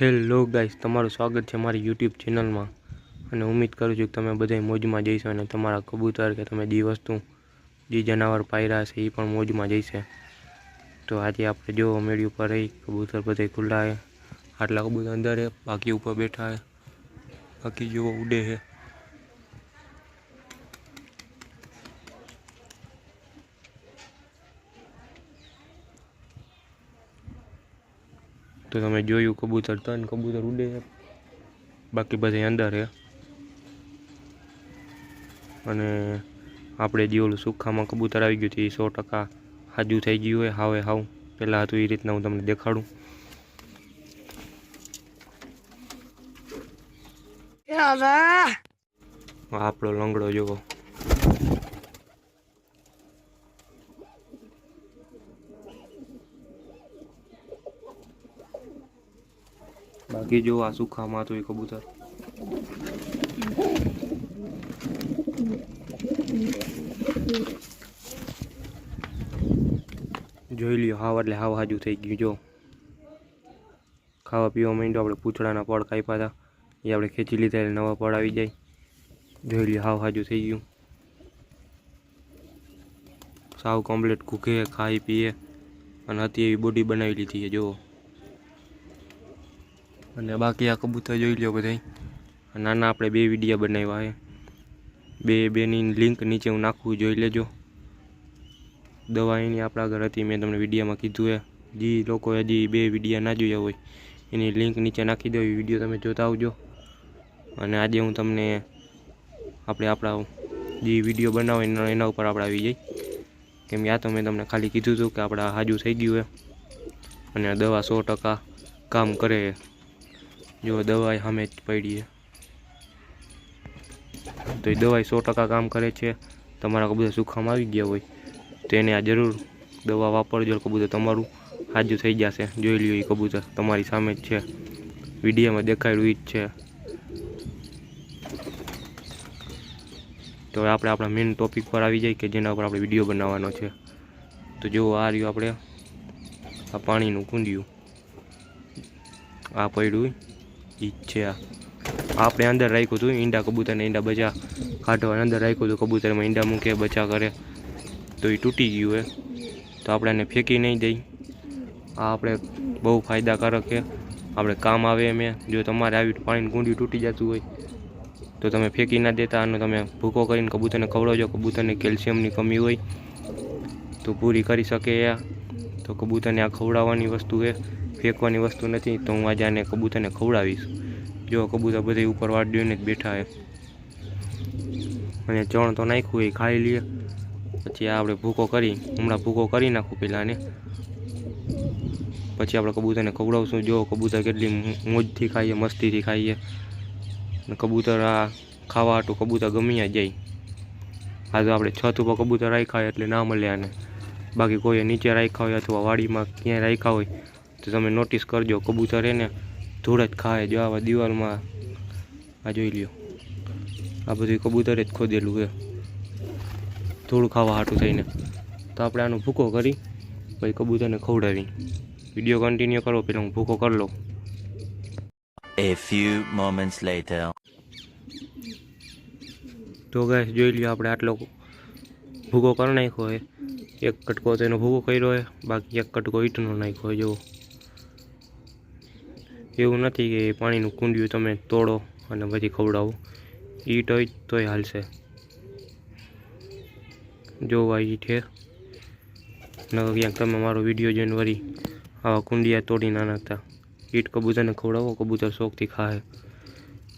Hello guys, તમારું સ્વાગત છે મારી યુટ્યુબ ચેનલમાં. અને ઉમ્મીદ કરું છું કે તમે બધા મોજમાં જઈશો અને તમારા કબૂતર કે તમે જે વસ્તુ જે જનાવર પાયરા છે એ પણ મોજમાં જઈશે. તો આજે આપણે જો મેળી ઉપર રહી, કબૂતર બધા ખુલ્લા છે. આટલા કબૂતર અંદર છે, બાકી ઉપર બેઠા છે. બાકી જો ઉડે છે. તો તમે જોયું કબૂતર ત્રણ કબૂતર ઉડે છે. બાકી બધા અંદર છે. અને આપણે જે ઓલું સુખામાં કબૂતર આવી ગયું હતું એ સો ટકા હાજુ થઈ ગયું હોય હાવે હાવ. પહેલાં હતું એ રીતના હું તમને દેખાડું. આપણો લંગડો જોવો. બાકી જો આ સુખામાં હતું એ કબૂતર? જોઈ લ્યો, હાવ એટલે હાવ હાજુ થઈ ગયું, જો. ખાવા પીવા માંડ્યો, આપણે પૂછડાના પડ કાપ્યા હતા. એ આપણે ખેંચી લીધા, એટલે નવા પડ આવી જાય. જોઈ લ્યો, હાવ હાજુ થઈ ગયું. સાવ કમ્પ્લીટ કૂકે ખાઈ પીએ. અને હતી એવી બોડી બનાવી લીધી છે જુઓ અને બાકી આ કબૂતર જોઈ લો બધાય. નાના આપણે બે વિડીયા બનાવ્યા છે. બે બેની લિંક નીચે હું નાખવું જોઈ લેજો. દવા એની આપણા ઘર હતી, મેં તમને વિડીયામાં કીધું એ જે લોકો હજી બે વિડીયા ના જોયા હોય. એની લિંક નીચે નાખી દો વીડિયો તમે જોતા આવજો. અને આજે હું તમને આપણે આપણા જે વીડિયો બનાવો એના ઉપર આપણે આવી જઈ કેમ કે આ તો મેં તમને ખાલી કીધું હતું કે આપણા હાજુ થઈ ગયું છે. અને દવા સો ટકા કામ કરે જો દવાઈ સામે જ પડી તો એ દવાઈ સો ટકા કામ કરે છે. તમારા કબૂતર સુખામાં આવી ગયા હોય, તો એને આ જરૂર દવા વાપરજો કબૂતર તમારું સાજું થઈ જશે. જોઈ લ્યો એ કબૂતર તમારી સામે જ છે. વિડીયોમાં દેખાડ્યું એ જ છે. તો આપણે આપણા મેઇન ટોપિક પર આવી જાય કે જેના ઉપર આપણે વીડિયો બનાવવાનો છે. તો જો આ રહ્યું આપણે આ પાણીનું કુંડિયું. આ પડ્યું ઈ છે આપણે અંદર રાખ્યું હતું ઈંડા કબૂતરને ઈંડા બચા કાઢવા અંદર રાખ્યું હતું કબૂતરમાં ઈંડા મૂકે, બચા કરે. તો એ તૂટી ગયું હે. તો આપણે એને ફેંકી નહીં દઈ. આ આપણે બહુ ફાયદાકારક છે. આપણે કામ આવે એમ. જો તમારે આવી પાણીની કુંડી તૂટી જતું હોય, તો તમે ફેંકી ના દેતા અને તમે ભૂકો કરીને કબૂતરને ખવડાવજો. કબૂતરને કેલ્શિયમની કમી હોય, તો પૂરી કરી શકે એ. તો કબૂતરને આ ખવડાવવાની વસ્તુ છે. ફેંકવાની વસ્તુ નથી, તો હું આજે આને કબૂતરને ખવડાવીશ. જો કબૂતર બધી ઉપર વાડીઓને જ બેઠા છે. અને ચણ તો નાખ્યું એ ખાઈ લઈએ પછી આપણે ભૂકો કરી, હમણાં ભૂકો કરી નાખું પહેલાં ને. પછી આપણે કબૂતરને ખવડાવશું. જો કબૂતર કેટલી મોજથી ખાઈએ મસ્તીથી ખાઈએ કબૂતર આ ખાવા હાટું કબૂતર ગમી જાય. આ તો આપણે છત ઉપર કબૂતર રાખ્યા હોય એટલે ના મળે આને. બાકી કોઈએ નીચે રાખ્યા હોય અથવા વાડીમાં ક્યાંય રાખ્યા હોય તો તમે નોટિસ કરજો કબૂતર એને ધૂળ જ ખાય જો આવા દિવાલમાં. આ જોઈ લ્યો. આ બધું કબૂતરે જ ખોદેલું છે. ધૂળ ખાવા હાટું થઈને. તો આપણે આનો ભૂકો કરી પછી કબૂતરને ખવડાવી વીડિયો કન્ટિન્યુ કરો પહેલાં હું ભૂકો કરી લઉં. A few moments later. તો ગાય જોઈ લ્યો આપણે આટલો ભૂકો કરી નાખ્યો હોય એક કટકો તેનો ભૂકો કર્યો હોય બાકી એક કટકો ઈટનો નાખ્યો હોય જુઓ. એવું નથી કે પાણીનું કુંડિયું તમે તોડો અને પછી ખવડાવો. ઈટ હોય તોય હાલશે. જોવા ઈટ છે. નકર ક્યાંક તમે મારો વીડિયો જોઈને વરી આવા કુંડિયા તોડી ના નાખતા. ઈટ કબૂતરને ખવડાવો, કબૂતર શોખથી ખાય.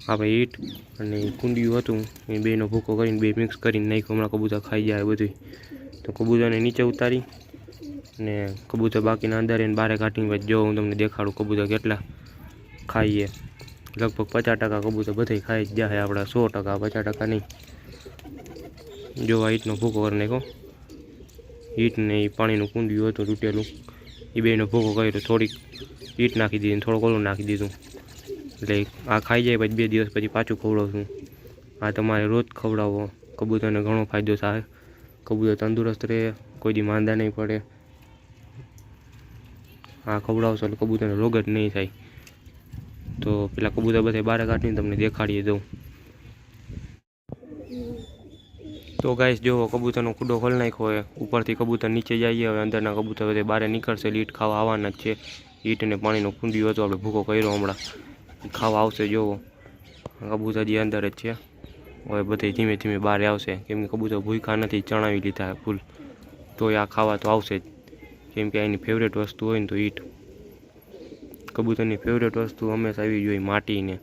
આપણે ઈટ અને કુંડિયું હતું, એ બેનો ભૂકો કરીને બે મિક્સ કરીને નાખ્યું, હમણાં કબૂતર ખાઈ જાય બધું તો કબૂતરને નીચે ઉતારી અને કબૂતર બાકીના અંદર એને બારે કાઢીને જો હું તમને દેખાડું કબૂતર કેટલા ખાઈએ. લગભગ પચાસ ટકા કબૂતર બધાય ખાઈ જ જાય આપણા, સો ટકા, પચાસ ટકા નહીં. જો આ ઈટનો ભૂકો કરી નાખ્યો. ઈટને એ પાણીનું કુંડિયું હતું, તૂટેલું. એ બેનો ભૂકો કર્યો થોડીક ઈટ નાખી દીધી થોડુંક ઓલું નાખી દીધું. એટલે આ ખાઈ જાય પછી બે દિવસ પછી પાછું ખવડાવશું. આ તમારે રોજ ખવડાવો. કબૂતરને ઘણો ફાયદો થાય. કબૂતર તંદુરસ્ત રહે, કોઈ દી માંદા નહીં પડે. આ ખવડાવશો એટલે કબૂતરને રોગ જ નહીં થાય. તો પેલા કબૂતર બધા બહાર કાઢીને તમને દેખાડી દઉં. તો ગાઈશ જો કબૂતરનો કુડો ખોલ નાખ્યો હોય, ઉપરથી કબૂતર નીચે જઈએ હવે અંદરના કબૂતર બધે બહાર નીકળશે. લીટ ખાવા આવવાના જ છે. ઈટ અને પાણીનો કુંડિયું હતો, આપણે ભૂકો કર્યો હમણાં. ખાવા આવશે જોવો કબૂતર જે અંદર જ છે. હવે બધે ધીમે ધીમે બહાર આવશે. કેમ કે કબૂતર ભૂખા નથી, ચણાવી લીધા ફૂલ. તો આ ખાવા તો આવશે જ. કેમ કે એની ફેવરેટ વસ્તુ હોય ને તો ઈટ. કબૂતરની ફેવરેટ વસ્તુ હંમેશા આવી જોઈએ માટીને.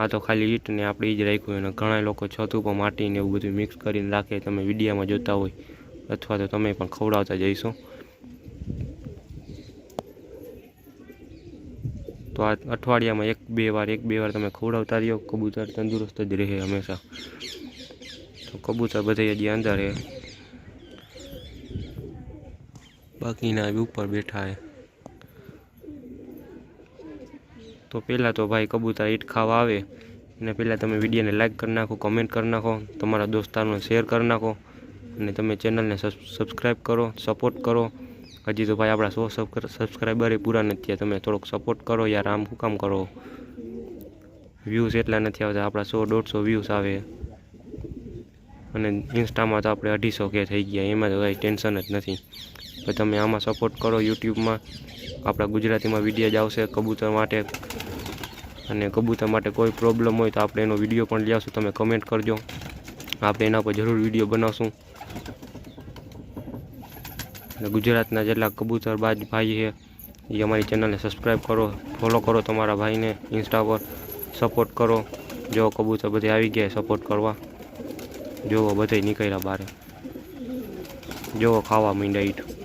આ તો ખાલી ઈટ ને આપણે એ જ રાખ્યું અને ઘણા લોકો છત ઉપર માટીને એવું બધું મિક્સ કરીને રાખે તમે વિડીયામાં જોતા હોય અથવા તો તમે પણ ખવડાવતા જઈશો. તો આ અઠવાડિયામાં એક બે વાર, એક બે વાર તમે ખવડાવતા રહ્યો, કબૂતર તંદુરસ્ત જ રહે હંમેશા. તો કબૂતર બધે હજી અંદર બાકીના ઉપર બેઠા છે તો પહેલાં તો ભાઈ કબૂતર ઈટ ખાવા આવે અને પહેલાં તમે વિડીયોને લાઇક કરી નાખો કમેન્ટ કરી નાખો, તમારા દોસ્તારોને શેર કરી નાખો અને તમે ચેનલને સબસ્ક્રાઈબ કરો સપોર્ટ કરો. હજી તો ભાઈ આપણા સો સબસ્ક્રાઈબર એ પૂરા નથી તમે થોડોક સપોર્ટ કરો યાર, આમ શું કામ કરો? વ્યૂઝ એટલા નથી આવતા, આપણા સો, દોઢસો વ્યૂઝ આવે. અને ઇન્સ્ટામાં તો આપણે અઢીસો કે થઈ ગયા, એમાં તો કાંઈ ટેન્શન જ નથી. તો તમે આમાં સપોર્ટ કરો યુટ્યુબમાં. આપણા ગુજરાતીમાં વીડિયો જ આવશે કબૂતર માટે. અને કબૂતર માટે કોઈ પ્રોબ્લેમ હોય તો આપણે એનો વીડિયો પણ લઈ તમે કમેન્ટ કરજો. આપણે એના પર જરૂર વીડિયો બનાવશું. અને ગુજરાતના જેટલા કબૂતરબાજ ભાઈ છે, એ અમારી ચેનલને સબસ્ક્રાઈબ કરો. ફોલો કરો તમારા ભાઈને ઇન્સ્ટા પર. સપોર્ટ કરો. જો કબૂતર બધે આવી ગયા સપોર્ટ કરવા. જોવો બધે નીકળ્યા બારે. જોવો ખાવા માંડ્યા ઈટ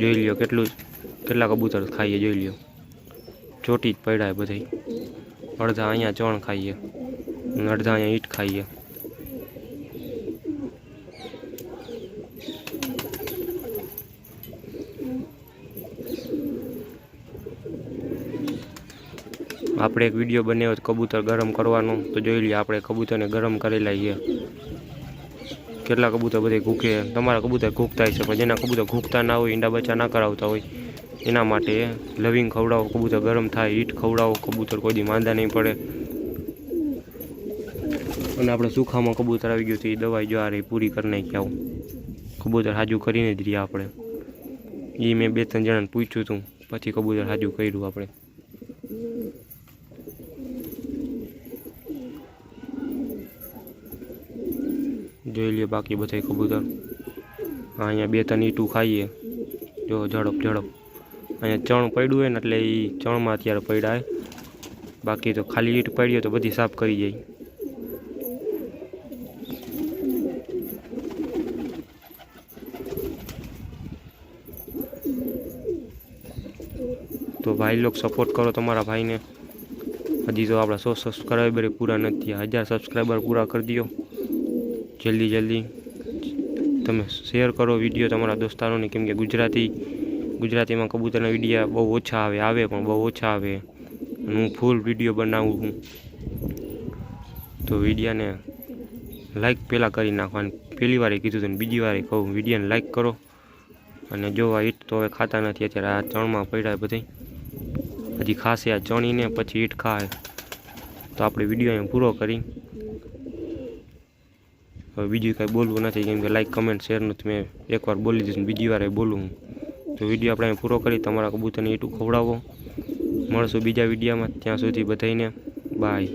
જોઈ લ્યો, કેટલું કેટલા કબૂતર ખાઈએ જોઈ લ્યો. ચોટી જ પડ્યા બધાય. અડધા અહીંયા ચણ ખાઈએ અડધા અહીંયા ઈટ ખાઈએ. આપણે એક વીડિયો બનાવ્યો કબૂતર ગરમ કરવાનો. તો જોઈ લઈએ આપણે કબૂતરને ગરમ કરેલા છીએ. કેટલા કબૂતર બધે ઘૂકે, તમારા કબૂતર ઘૂકતા છે, પણ જેના કબૂતર ઘૂકતા ના હોય, ઈંડા બચ્ચા ના કરાવતા હોય, એના માટે લવિંગ ખવડાવો, કબૂતર ગરમ થાય હીટ ખવડાવો, કબૂતર કોઈ દી માંદા નહીં પડે. અને આપણે સુખામાં કબૂતર આવી ગયું તો એ દવાઈ જો આ રહી, પૂરી કરી નાખી આવું. કબૂતર હાજુ કરીને જ રહીએ આપણે. એ મેં બે ત્રણ જણાને પૂછ્યું હતું પછી કબૂતર હાજુ કર્યું આપણે. જોઈ લઈએ બાકી બધાય કબૂતર. હા, અહીંયા બે ત્રણ ઈટું ખાઈએ. જો ઝડપ ઝડપ. અહીંયા ચણ પડ્યું હોય ને એટલે એ ચણમાં અત્યારે પડ્યા હોય બાકી તો ખાલી ઈટ પડી હોય તો બધી સાફ કરી જાય. તો ભાઈ લોક સપોર્ટ કરો તમારા ભાઈને. હજી તો આપણા સો સબસ્ક્રાઈબર પૂરા નથી થયા. હજાર સબસ્ક્રાઈબર પૂરા કરી દો જલ્દી જલ્દી તમે શેર કરો વીડિયો તમારા દોસ્તારોને, કેમ કે ગુજરાતી, ગુજરાતીમાં કબૂતરના વિડીયા બહુ ઓછા આવે આવે પણ બહુ ઓછા આવે. હું ફૂલ વીડિયો બનાવું છું. તો વિડીયાને લાઈક પહેલાં કરી નાખવાની. પહેલી વારે કીધું હતું બીજી વારે કહું. વિડીયાને લાઈક કરો. અને જો આ ઈટ તો હવે ખાતા નથી અત્યારે. આ ચણમાં પડ્યા બધી હજી ખાશે આ ચણીને, પછી ઈટ ખાય. તો આપણે વીડિયો પૂરો કરી. હવે બીજું કાંઈ બોલવું નથી, કેમ કે લાઈક કમેન્ટ શેર નથી. મેં એકવાર બોલી દઈશ બીજી વાર બોલું હું. તો વીડિયો આપણે પૂરો કરી, તમારા કબૂતરને એટલું ખવડાવો. મળશું બીજા વિડીયોમાં. ત્યાં સુધી બધાને બાય